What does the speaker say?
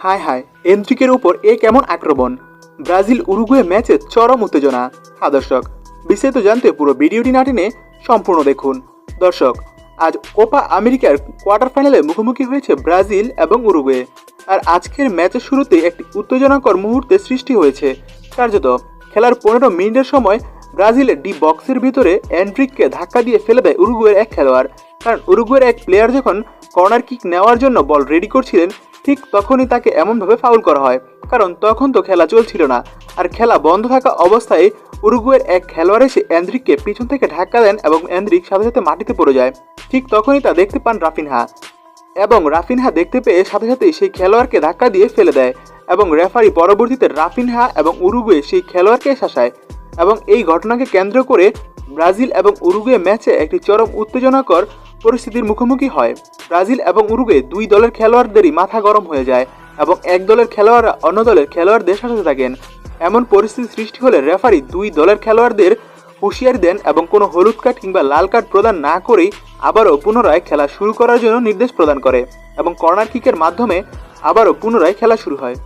হায় হায় এন্ট্রিকের উপর এ কেমন আক্রমণ? ব্রাজিল উরুগুয়ে ম্যাচে চরম উত্তেজনা। হ্যাঁ দর্শক, বিস্তারিত জানতে পুরো ভিডিওটি না টেনে সম্পূর্ণ দেখুন। দর্শক, আজ কোপা আমেরিকার কোয়ার্টার ফাইনালে মুখোমুখি হয়েছে ব্রাজিল এবং উরুগুয়ে। আর আজকের ম্যাচের শুরুতে একটি উত্তেজনাকর মুহূর্তে সৃষ্টি হয়েছে। কার্যত, খেলার পনেরো মিনিটের সময় ব্রাজিলের ডি বক্সের ভিতরে অ্যান্ড্রিককে ধাক্কা দিয়ে ফেলে দেয় উরুগুয়ের এক খেলোয়াড়। কারণ উরুগুয়ের এক প্লেয়ার যখন কর্নার কিক নেওয়ার জন্য বল রেডি করছিলেন ঠিক তখনই তাকে এমনভাবে ফাউল করা হয়, কারণ তখন তো খেলা চলছিল না। আর খেলা বন্ধ থাকা অবস্থায় উরুগুয়ের এক খেলোয়াড় এসে অ্যান্দ্রিককে পিছন থেকে ধাক্কা দেন এবং অ্যান্দ্রিক সাথে সাথে মাটিতে পড়ে যায়। ঠিক তখনই তা দেখতে পান রাফিনহা। এবং রাফিনহা দেখতে পেয়ে সাথে সাথেই সেই খেলোয়াড়কে ধাক্কা দিয়ে ফেলে দেয় এবং রেফারি পরবর্তীতে রাফিনহা এবং উরুগুয়ে সেই খেলোয়াড়কে শাসায়। এবং এই ঘটনাকে কেন্দ্র করে ব্রাজিল এবং উরুগুয়ে ম্যাচে একটি চরম উত্তেজনাকর পরিস্থিতির মুখোমুখি হয়। ব্রাজিল এবং উরুগুয়ে দুই দলের খেলোয়াড়দেরই মাথা গরম হয়ে যায় এবং এক দলের খেলোয়াড়রা অন্য দলের খেলোয়াড়দের সাথে থাকেন। এমন পরিস্থিতি সৃষ্টি হলে রেফারি দুই দলের খেলোয়াড়দের হুঁশিয়ারি দেন এবং কোনো হলুদ কার্ড কিংবা লাল কার্ড প্রদান না করেই আবারও পুনরায় খেলা শুরু করার জন্য নির্দেশ প্রদান করে এবং কর্নার কিকের মাধ্যমে আবারও পুনরায় খেলা শুরু হয়।